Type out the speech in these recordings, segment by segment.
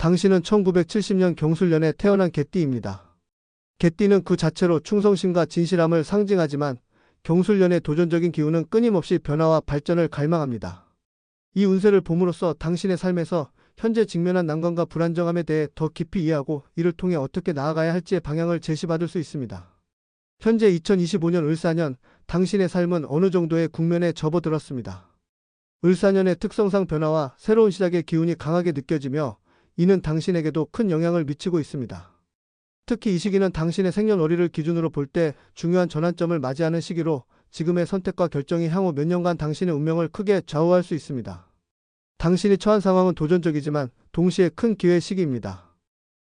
당신은 1970년 경술년에 태어난 개띠입니다. 개띠는 그 자체로 충성심과 진실함을 상징하지만 경술년의 도전적인 기운은 끊임없이 변화와 발전을 갈망합니다. 이 운세를 봄으로써 당신의 삶에서 현재 직면한 난관과 불안정함에 대해 더 깊이 이해하고 이를 통해 어떻게 나아가야 할지의 방향을 제시받을 수 있습니다. 현재 2025년 을사년 당신의 삶은 어느 정도의 국면에 접어들었습니다. 을사년의 특성상 변화와 새로운 시작의 기운이 강하게 느껴지며 이는 당신에게도 큰 영향을 미치고 있습니다. 특히 이 시기는 당신의 생년월일을 기준으로 볼 때 중요한 전환점을 맞이하는 시기로 지금의 선택과 결정이 향후 몇 년간 당신의 운명을 크게 좌우할 수 있습니다. 당신이 처한 상황은 도전적이지만 동시에 큰 기회의 시기입니다.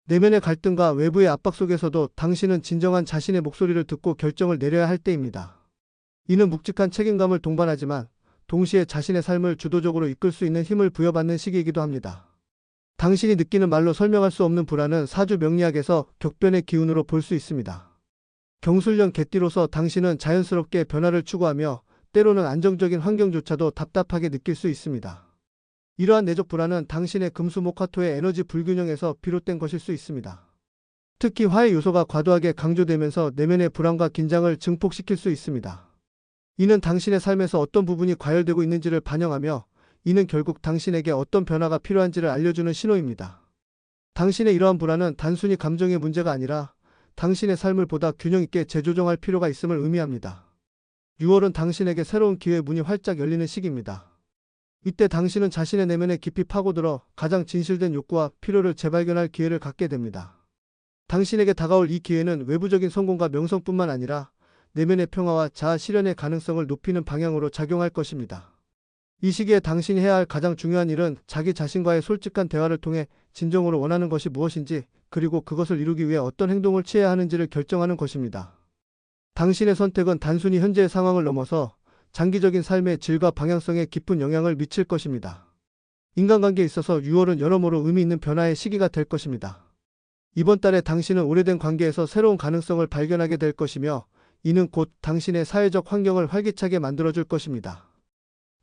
내면의 갈등과 외부의 압박 속에서도 당신은 진정한 자신의 목소리를 듣고 결정을 내려야 할 때입니다. 이는 묵직한 책임감을 동반하지만 동시에 자신의 삶을 주도적으로 이끌 수 있는 힘을 부여받는 시기이기도 합니다. 당신이 느끼는 말로 설명할 수 없는 불안은 사주 명리학에서 격변의 기운으로 볼 수 있습니다. 경술년 개띠로서 당신은 자연스럽게 변화를 추구하며 때로는 안정적인 환경조차도 답답하게 느낄 수 있습니다. 이러한 내적 불안은 당신의 금수목화토의 에너지 불균형에서 비롯된 것일 수 있습니다. 특히 화해 요소가 과도하게 강조되면서 내면의 불안과 긴장을 증폭시킬 수 있습니다. 이는 당신의 삶에서 어떤 부분이 과열되고 있는지를 반영하며 이는 결국 당신에게 어떤 변화가 필요한지를 알려주는 신호입니다. 당신의 이러한 불안은 단순히 감정의 문제가 아니라 당신의 삶을 보다 균형 있게 재조정할 필요가 있음을 의미합니다. 6월은 당신에게 새로운 기회의 문이 활짝 열리는 시기입니다. 이때 당신은 자신의 내면에 깊이 파고들어 가장 진실된 욕구와 필요를 재발견할 기회를 갖게 됩니다. 당신에게 다가올 이 기회는 외부적인 성공과 명성뿐만 아니라 내면의 평화와 자아 실현의 가능성을 높이는 방향으로 작용할 것입니다. 이 시기에 당신이 해야 할 가장 중요한 일은 자기 자신과의 솔직한 대화를 통해 진정으로 원하는 것이 무엇인지 그리고 그것을 이루기 위해 어떤 행동을 취해야 하는지를 결정하는 것입니다. 당신의 선택은 단순히 현재의 상황을 넘어서 장기적인 삶의 질과 방향성에 깊은 영향을 미칠 것입니다. 인간관계에 있어서 6월은 여러모로 의미 있는 변화의 시기가 될 것입니다. 이번 달에 당신은 오래된 관계에서 새로운 가능성을 발견하게 될 것이며 이는 곧 당신의 사회적 환경을 활기차게 만들어줄 것입니다.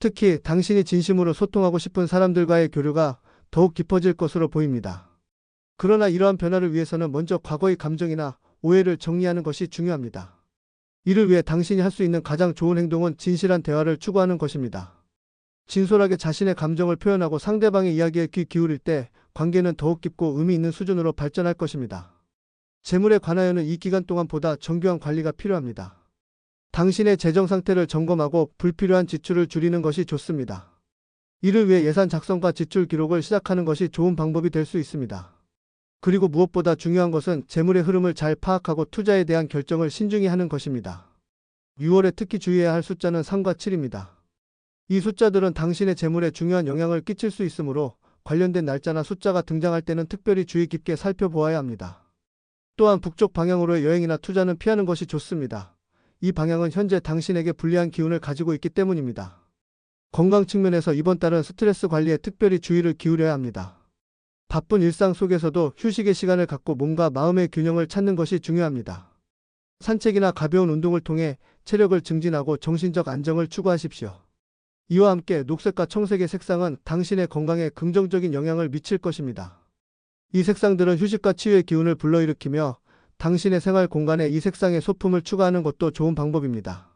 특히 당신이 진심으로 소통하고 싶은 사람들과의 교류가 더욱 깊어질 것으로 보입니다. 그러나 이러한 변화를 위해서는 먼저 과거의 감정이나 오해를 정리하는 것이 중요합니다. 이를 위해 당신이 할 수 있는 가장 좋은 행동은 진실한 대화를 추구하는 것입니다. 진솔하게 자신의 감정을 표현하고 상대방의 이야기에 귀 기울일 때 관계는 더욱 깊고 의미 있는 수준으로 발전할 것입니다. 재물에 관하여는 이 기간 동안 보다 정교한 관리가 필요합니다. 당신의 재정 상태를 점검하고 불필요한 지출을 줄이는 것이 좋습니다. 이를 위해 예산 작성과 지출 기록을 시작하는 것이 좋은 방법이 될 수 있습니다. 그리고 무엇보다 중요한 것은 재물의 흐름을 잘 파악하고 투자에 대한 결정을 신중히 하는 것입니다. 6월에 특히 주의해야 할 숫자는 3과 7입니다. 이 숫자들은 당신의 재물에 중요한 영향을 끼칠 수 있으므로 관련된 날짜나 숫자가 등장할 때는 특별히 주의 깊게 살펴보아야 합니다. 또한 북쪽 방향으로의 여행이나 투자는 피하는 것이 좋습니다. 이 방향은 현재 당신에게 불리한 기운을 가지고 있기 때문입니다. 건강 측면에서 이번 달은 스트레스 관리에 특별히 주의를 기울여야 합니다. 바쁜 일상 속에서도 휴식의 시간을 갖고 몸과 마음의 균형을 찾는 것이 중요합니다. 산책이나 가벼운 운동을 통해 체력을 증진하고 정신적 안정을 추구하십시오. 이와 함께 녹색과 청색의 색상은 당신의 건강에 긍정적인 영향을 미칠 것입니다. 이 색상들은 휴식과 치유의 기운을 불러일으키며 당신의 생활 공간에 이 색상의 소품을 추가하는 것도 좋은 방법입니다.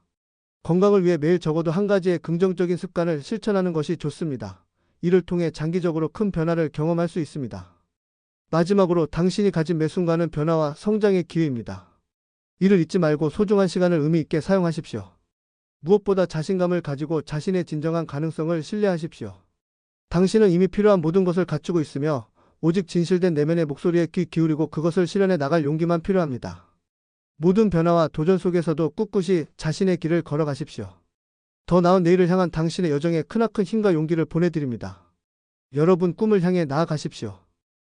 건강을 위해 매일 적어도 한 가지의 긍정적인 습관을 실천하는 것이 좋습니다. 이를 통해 장기적으로 큰 변화를 경험할 수 있습니다. 마지막으로 당신이 가진 매 순간은 변화와 성장의 기회입니다. 이를 잊지 말고 소중한 시간을 의미 있게 사용하십시오. 무엇보다 자신감을 가지고 자신의 진정한 가능성을 신뢰하십시오. 당신은 이미 필요한 모든 것을 갖추고 있으며 오직 진실된 내면의 목소리에 귀 기울이고 그것을 실현해 나갈 용기만 필요합니다. 모든 변화와 도전 속에서도 꿋꿋이 자신의 길을 걸어가십시오. 더 나은 내일을 향한 당신의 여정에 크나큰 힘과 용기를 보내드립니다. 여러분 꿈을 향해 나아가십시오.